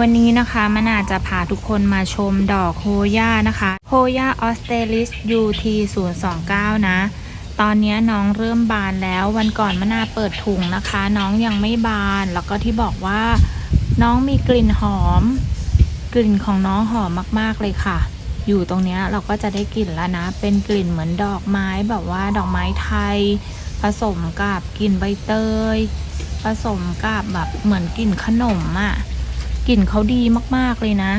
วันนี้นะคะมันอาจจะพาทุกคนมาชมดอกโฮย่านะคะโฮย่าออสเตรลิส UT 0 2 9 นะ ตอนนี้น้องเริ่มบานแล้ววันก่อนมะนาเปิดถุงนะคะ น้องยังไม่บาน แล้วก็ที่บอกว่า น้องมีกลิ่นหอม กลิ่นของน้องหอมมากๆเลยค่ะ อยู่ตรงเนี้ยเราก็จะได้กลิ่นแล้วนะ เป็นกลิ่นเหมือนดอกไม้แบบว่าดอกไม้ไทย ผสมกับกลิ่นใบเตย ผสมกับแบบเหมือนกลิ่นขนมอะ่ะ กลิ่นเขาดีมากๆเลยนะ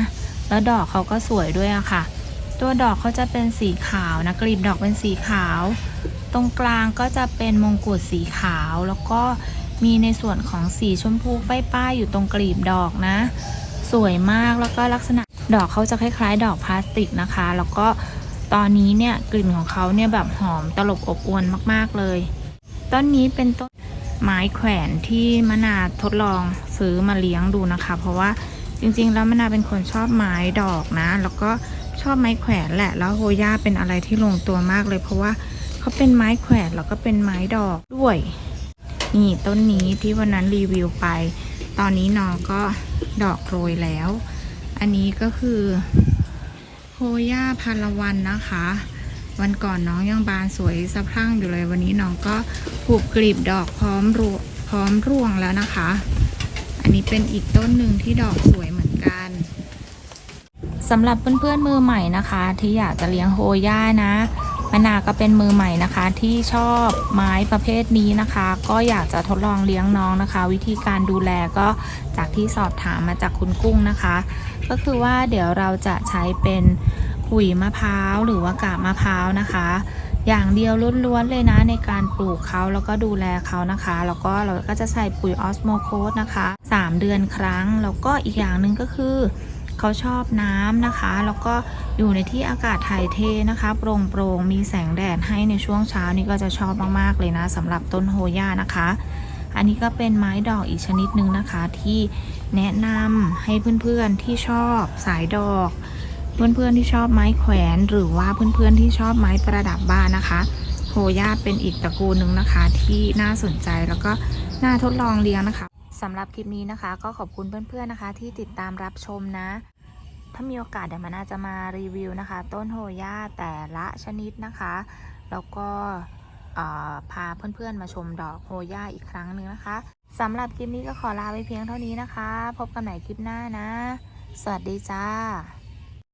แล้วดอกเขาก็สวยด้วยอะค่ะ ตัวดอกเขาจะเป็นสีขาวนะกลีบดอกเป็นสีขาว ตรงกลางก็จะเป็นมงกุฎสีขาว แล้วก็มีในส่วนของสีชมพูป้ายๆอยู่ตรงกลีบดอกนะ สวยมากแล้วก็ลักษณะดอกเขาจะคล้ายๆ ดอกพลาสติกนะคะ แล้วก็ตอนนี้เนี่ยกลิ่นของเขาเนี่ยแบบหอมตลบอบอวนมากๆเลย ต้นนี้เป็นต้นไม้แขวนที่มนาทดลอง ซื้อมาเลี้ยงดูนะคะ เพราะว่าจริงๆ แล้วมะนาเป็นคนชอบไม้ดอกนะ แล้วก็ชอบไม้แขวนแหละ แล้วโฮย่าเป็นอะไรที่ลงตัวมากเลย เพราะว่าเขาเป็นไม้แขวนแล้วก็เป็นไม้ดอกด้วย นี่ต้นนี้ที่วันนั้นรีวิวไป ตอนนี้น้องก็ดอกโรยแล้ว อันนี้ก็คือโฮย่าพาราวันนะคะ วันก่อนน้องยังบานสวยสะพรั่งอยู่เลย วันนี้น้องก็ผูกกลีบดอกพร้อมรวพร้อมร่วงแล้วนะคะ อันนี้เป็นอีกต้นหนึ่งที่ดอกสวยเหมือนกันสำหรับเพื่อนๆมือใหม่นะคะ ที่อยากจะเลี้ยงโฮย่านะมะนาก็เป็นมือใหม่นะคะ ที่ชอบไม้ประเภทนี้นะคะ ก็อยากจะทดลองเลี้ยงน้องนะคะ วิธีการดูแลก็จากที่สอบถามมาจากคุณกุ้งนะคะ ก็คือว่าเดี๋ยวเราจะใช้เป็นขุยมะพร้าวหรือว่ากาบมะพร้าวนะคะ อย่างเดียวล้วนๆเลยนะในการปลูกเขาแล้วก็ดูแลเขานะคะ แล้วก็เราก็จะใส่ปุ๋ยออสโมโคสนะคะ 3 เดือนครั้ง แล้วก็อีกอย่างหนึ่งก็คือเขาชอบน้ำนะคะ แล้วก็อยู่ในที่อากาศถ่ายเทนะคะโปร่งโปร่งๆมีแสงแดดให้ในช่วงเช้านี่ก็จะชอบมากๆเลยนะสำหรับต้นโฮย่านะคะ อันนี้ก็เป็นไม้ดอกอีกชนิดหนึ่งนะคะ ที่แนะนำให้เพื่อนๆที่ชอบสายดอก เพื่อนๆที่ชอบไม้แขวนหรือว่าเพื่อนๆที่ชอบไม้ประดับบ้านนะคะ โฮย่าเป็นอีกตระกูลหนึ่งนะคะ ที่น่าสนใจแล้วก็น่าทดลองเลี้ยงนะคะสำหรับคลิปนี้นะคะ ก็ขอบคุณเพื่อนๆนะคะ ที่ติดตามรับชมนะ ถ้ามีโอกาสเดี๋ยวมันอาจจะมารีวิวนะคะ ต้นโฮย่าแต่ละชนิดนะคะ แล้วก็พาเพื่อนๆมาชมดอกโฮย่าอีกครั้งหนึ่งนะคะสำหรับคลิปนี้ก็ขอลาไปเพียงเท่านี้นะคะ พบกันใหม่คลิปหน้านะ สวัสดีจ้า